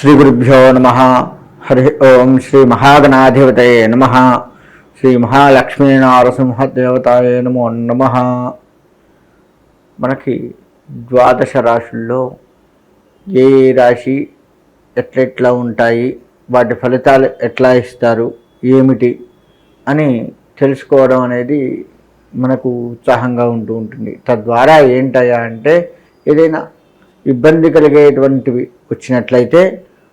శ్రీ గురుభ్యో నమ. హరి ఓం శ్రీ మహాగణాధిపతయే నమ. శ్రీ మహాలక్ష్మీ నారసింహదేవతాయే నమో నమ. మనకి ద్వాదశ రాశుల్లో ఏ ఏ రాశి ఎట్లెట్లా ఉంటాయి వాటి ఫలితాలు ఎట్లా ఇస్తారు ఏమిటి అని తెలుసుకోవడం అనేది మనకు ఉత్సాహంగా ఉంటూ ఉంటుంది. తద్వారా ఏంటయ్యా అంటే ఏదైనా ఇబ్బంది కలిగేటువంటివి వచ్చినట్లయితే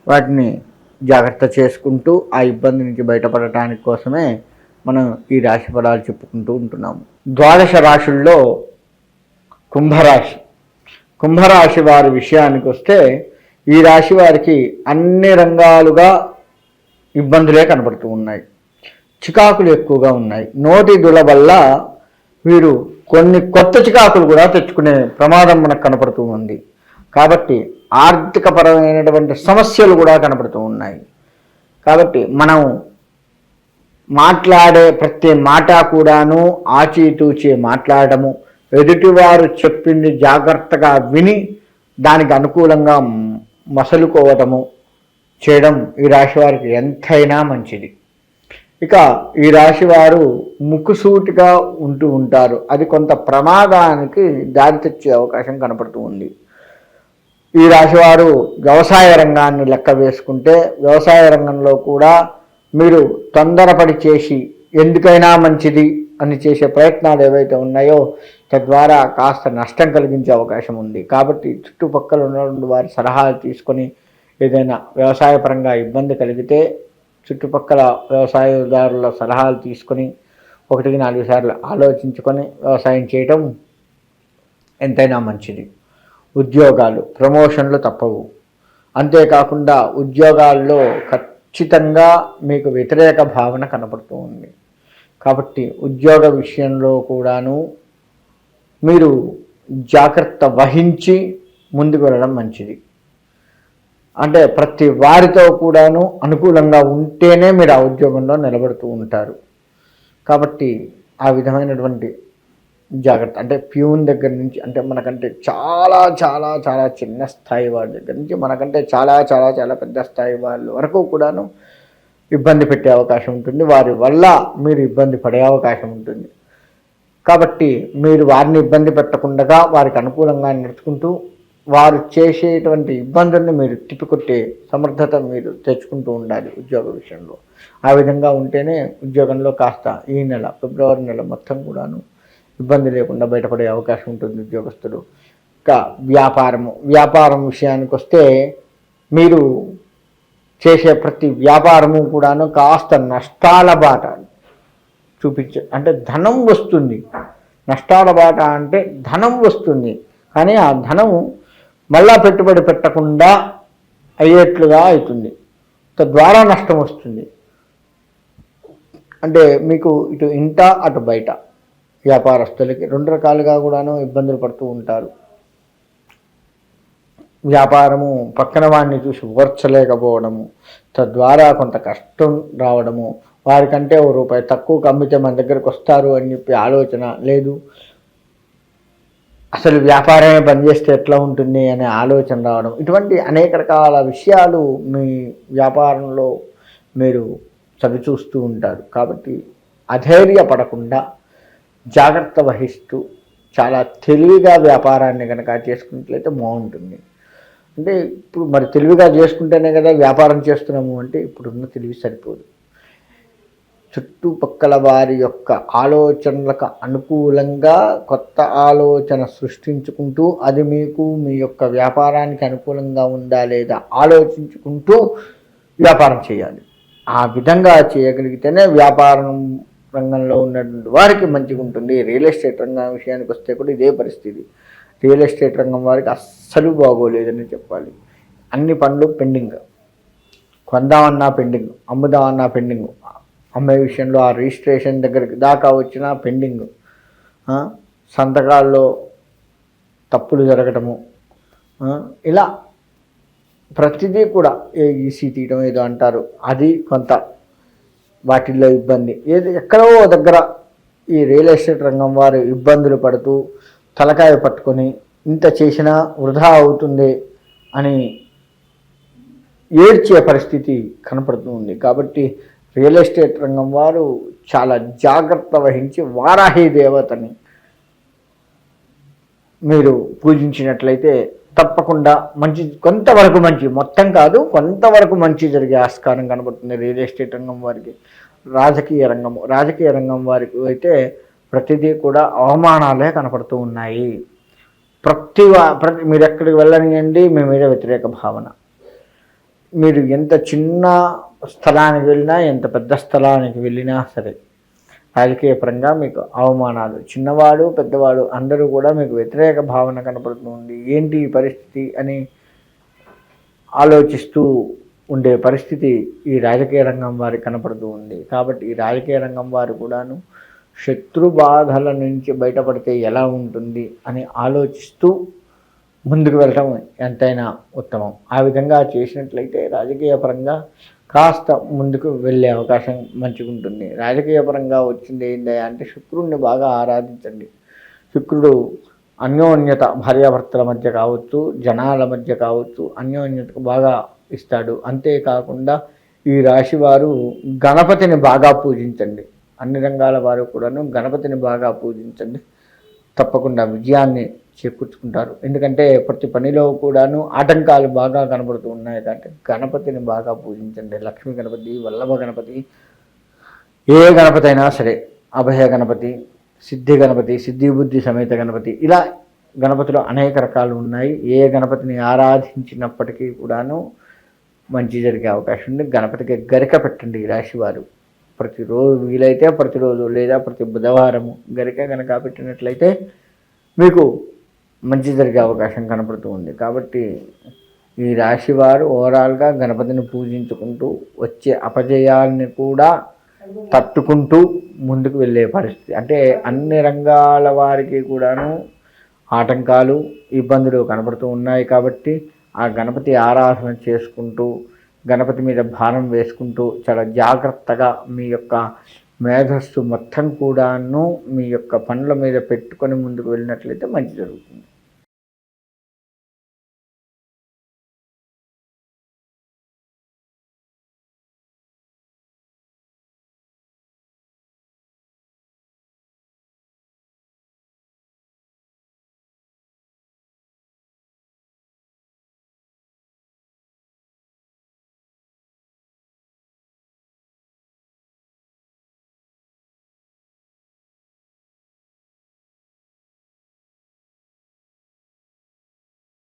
వాటిని జాగ్రత్త చేసుకుంటూ ఆ ఇబ్బంది నుంచి బయటపడటానికి కోసమే మనం ఈ రాశి ఫలాలు చెప్పుకుంటూ ఉంటున్నాము. ద్వాదశ రాశుల్లో కుంభరాశి. కుంభరాశి వారి విషయానికి వస్తే ఈ రాశి వారికి అన్ని రంగాలుగా ఇబ్బందులే కనబడుతూ ఉన్నాయి. చికాకులు ఎక్కువగా ఉన్నాయి. నోటి దుల వల్ల వీరు కొన్ని కొత్త చికాకులు కూడా తెచ్చుకునే ప్రమాదం మనకు కనపడుతూ ఉంది. కాబట్టి ఆర్థికపరమైనటువంటి సమస్యలు కూడా కనపడుతూ ఉన్నాయి. కాబట్టి మనం మాట్లాడే ప్రతి మాట కూడాను ఆచితూచి మాట్లాడటము ఎదుటివారు చెప్పింది జాగ్రత్తగా విని దానికి అనుకూలంగా మసలుకోవటము చేయడం ఈ రాశి వారికి ఎంతైనా మంచిది. ఇక ఈ రాశి వారు ముక్కుసూటిగా ఉంటూ ఉంటారు. అది కొంత ప్రమాదానికి దారి తెచ్చే అవకాశం కనపడుతూ ఉంది. ఈ రాశివారు వ్యవసాయ రంగాన్ని లెక్క వేసుకుంటే వ్యవసాయ రంగంలో కూడా మీరు తొందరపడి చేసి ఎందుకైనా మంచిది అని చేసే ప్రయత్నాలు ఏవైతే ఉన్నాయో తద్వారా కాస్త నష్టం కలిగించే అవకాశం ఉంది. కాబట్టి చుట్టుపక్కల ఉన్నటువంటి వారి సలహాలు తీసుకొని ఏదైనా వ్యవసాయపరంగా ఇబ్బంది కలిగితే చుట్టుపక్కల వ్యవసాయదారుల సలహాలు తీసుకొని ఒకటికి నాలుగు సార్లు ఆలోచించుకొని వ్యవసాయం చేయటం ఎంతైనా మంచిది. ఉద్యోగాలు ప్రమోషన్లు తప్పవు. అంతేకాకుండా ఉద్యోగాల్లో ఖచ్చితంగా మీకు వ్యతిరేక భావన కనపడుతూ ఉంది కాబట్టి ఉద్యోగ విషయంలో కూడాను మీరు జాగ్రత్త వహించి ముందుకు వెళ్ళడం మంచిది. అంటే ప్రతి వారితో కూడాను అనుకూలంగా ఉంటేనే మీరు ఆ ఉద్యోగంలో నిలబడుతూ ఉంటారు. కాబట్టి ఆ విధమైనటువంటి జాగ్రత్త. అంటే ప్యూన్ దగ్గర నుంచి అంటే మనకంటే చాలా చాలా చాలా చిన్న స్థాయి వారి దగ్గర నుంచి మనకంటే చాలా చాలా చాలా పెద్ద స్థాయి వాళ్ళ వరకు కూడాను ఇబ్బంది పెట్టే అవకాశం ఉంటుంది. వారి వల్ల మీరు ఇబ్బంది పడే అవకాశం ఉంటుంది. కాబట్టి మీరు వారిని ఇబ్బంది పెట్టకుండా వారికి అనుకూలంగా నడుచుకుంటూ వారు చేసేటువంటి ఇబ్బందుల్ని మీరు తిప్పికొట్టే సమర్థత మీరు తెచ్చుకుంటూ ఉండాలి ఉద్యోగ విషయంలో. ఆ విధంగా ఉంటేనే ఉద్యోగంలో కాస్త ఈ నెల ఫిబ్రవరి నెల మొత్తం కూడాను ఇబ్బంది లేకుండా బయటపడే అవకాశం ఉంటుంది ఉద్యోగస్తుడు ఇంకా వ్యాపారము వ్యాపారం విషయానికి వస్తే మీరు చేసే ప్రతి వ్యాపారము కూడాను కాస్త నష్టాల బాట చూపించే అంటే ధనం వస్తుంది. నష్టాల బాట అంటే ధనం వస్తుంది. కానీ ఆ ధనము మళ్ళా పెట్టుబడి పెట్టకుండా అయ్యేట్లుగా అవుతుంది. తద్వారా నష్టం వస్తుంది. అంటే మీకు ఇటు ఇంట అటు బయట. వ్యాపారస్తులకి రెండు రకాలుగా కూడాను ఇబ్బందులు పడుతూ ఉంటారు. వ్యాపారము పక్కన వాడిని చూసి ఓర్చలేకపోవడము తద్వారా కొంత కష్టం రావడము వారికంటే ఓ రూపాయి తక్కువకు అమ్మితే మన దగ్గరకు వస్తారు అని చెప్పి ఆలోచన లేదు. అసలు వ్యాపారమే పనిచేస్తే ఎట్లా ఉంటుంది అనే ఆలోచన రావడం ఇటువంటి అనేక రకాల విషయాలు మీ వ్యాపారంలో మీరు చవిచూస్తూ ఉంటారు. కాబట్టి అధైర్యపడకుండా జాగ్రత్త వహిస్తూ చాలా తెలివిగా వ్యాపారాన్ని కనుక చేసుకున్నట్లయితే బాగుంటుంది. అంటే ఇప్పుడు మరి తెలివిగా చేసుకుంటేనే కదా వ్యాపారం చేస్తున్నాము అంటే ఇప్పుడున్న తెలివి సరిపోదు. చుట్టుపక్కల వారి యొక్క ఆలోచనలకు అనుకూలంగా కొత్త ఆలోచన సృష్టించుకుంటూ అది మీకు మీ యొక్క వ్యాపారానికి అనుకూలంగా ఉందా లేదా ఆలోచించుకుంటూ వ్యాపారం చేయాలి. ఆ విధంగా చేయగలిగితేనే వ్యాపారం రంగంలో ఉన్నటువంటి వారికి మంచిగా ఉంటుంది. రియల్ ఎస్టేట్ రంగం విషయానికి వస్తే కూడా ఇదే పరిస్థితి. రియల్ ఎస్టేట్ రంగం వారికి అస్సలు బాగోలేదని చెప్పాలి. అన్ని పనులు పెండింగ్. కొందామన్నా పెండింగ్ అమ్ముదామన్నా పెండింగ్. అమ్మే విషయంలో ఆ రిజిస్ట్రేషన్ దగ్గరికి దాకా వచ్చిన పెండింగ్. సంతకాల్లో తప్పులు జరగటము. ఇలా ప్రతిదీ కూడా ఏ ఈసీ తీయడం ఏదో అంటారు. అది కొంత వాటిల్లో ఇబ్బంది. ఏది ఎక్కడో దగ్గర ఈ రియల్ ఎస్టేట్ రంగం వారు ఇబ్బందులు పడుతూ తలకాయ పట్టుకొని ఇంత చేసినా వృధా అవుతుంది అని ఏడ్చే పరిస్థితి కనపడుతుంది కాబట్టి రియల్ ఎస్టేట్ రంగం వారు చాలా జాగ్రత్త వహించి వారాహి దేవతని మీరు పూజించినట్లయితే తప్పకుండా మంచి కొంతవరకు మంచి మొత్తం కాదు కొంతవరకు మంచి జరిగే ఆస్కారం కనబడుతుంది రియల్ ఎస్టేట్ రంగం వారికి. రాజకీయ రంగం రాజకీయ రంగం వారికి అయితే ప్రతిదీ కూడా అవమానాలే కనపడుతూ ఉన్నాయి. ప్రతి ప్రతి మీరు ఎక్కడికి వెళ్ళనియండి మీ మీద వ్యతిరేక భావన. మీరు ఎంత చిన్న స్థలానికి వెళ్ళినా ఎంత పెద్ద స్థలానికి వెళ్ళినా సరే రాజకీయపరంగా మీకు అవమానాలు. చిన్నవాడు పెద్దవాడు అందరూ కూడా మీకు వ్యతిరేక భావన కనపడుతుంది ఏంటి ఈ పరిస్థితి అని ఆలోచిస్తూ ఉండే పరిస్థితి ఈ రాజకీయ రంగం వారికి కనపడుతూ ఉంది. కాబట్టి ఈ రాజకీయ రంగం వారు కూడాను శత్రు బాధల నుంచి బయటపడితే ఎలా ఉంటుంది అని ఆలోచిస్తూ ముందుకు వెళ్ళటం ఎంతైనా ఉత్తమం. ఆ విధంగా చేసినట్లయితే రాజకీయ పరంగా కాస్త ముందుకు వెళ్ళే అవకాశం మంచిగా ఉంటుంది రాజకీయ పరంగా వచ్చింది ఏంటి అంటే శుక్రుడిని బాగా ఆరాధించండి. శుక్రుడు అన్యోన్యత భార్యాభర్తల మధ్య కావచ్చు జనాల మధ్య కావచ్చు అన్యోన్యతకు బాగా ఇస్తాడు. అంతేకాకుండా ఈ రాశి వారు గణపతిని బాగా పూజించండి. అన్ని రంగాల వారు కూడాను గణపతిని బాగా పూజించండి. తప్పకుండా విజయాన్ని చేకూర్చుకుంటారు. ఎందుకంటే ప్రతి పనిలో కూడాను ఆటంకాలు బాగా కనబడుతూ ఉన్నాయి. అంటే గణపతిని బాగా పూజించండి. లక్ష్మీ గణపతి వల్లభ గణపతి ఏ గణపతి అయినా సరే అభయ గణపతి సిద్ధి గణపతి సిద్ధి బుద్ధి సమేత గణపతి ఇలా గణపతిలో అనేక రకాలు ఉన్నాయి. ఏ గణపతిని ఆరాధించినప్పటికీ కూడాను మంచి జరిగే అవకాశం ఉంది. గణపతికి గరిక పెట్టండి ఈ ప్రతిరోజు వీలైతే ప్రతిరోజు లేదా ప్రతి బుధవారము గరిక గనక పెట్టినట్లయితే మీకు మంచి జరిగే అవకాశం కనపడుతూ ఉంది. కాబట్టి ఈ రాశి వారు ఓవరాల్గా గణపతిని పూజించుకుంటూ వచ్చే అపజయాల్ని కూడా తట్టుకుంటూ ముందుకు వెళ్ళే పరిస్థితి. అంటే అన్ని రంగాల వారికి కూడాను ఆటంకాలు ఇబ్బందులు కనబడుతూ ఉన్నాయి కాబట్టి ఆ గణపతి ఆరాధన చేసుకుంటూ గణపతి మీద భారం వేసుకుంటూ చాలా జాగ్రత్తగా మీ యొక్క మేధస్సు మొత్తం కూడాను మీ యొక్క పనుల మీద పెట్టుకొని ముందుకు వెళ్ళినట్లయితే మంచి జరుగుతుంది.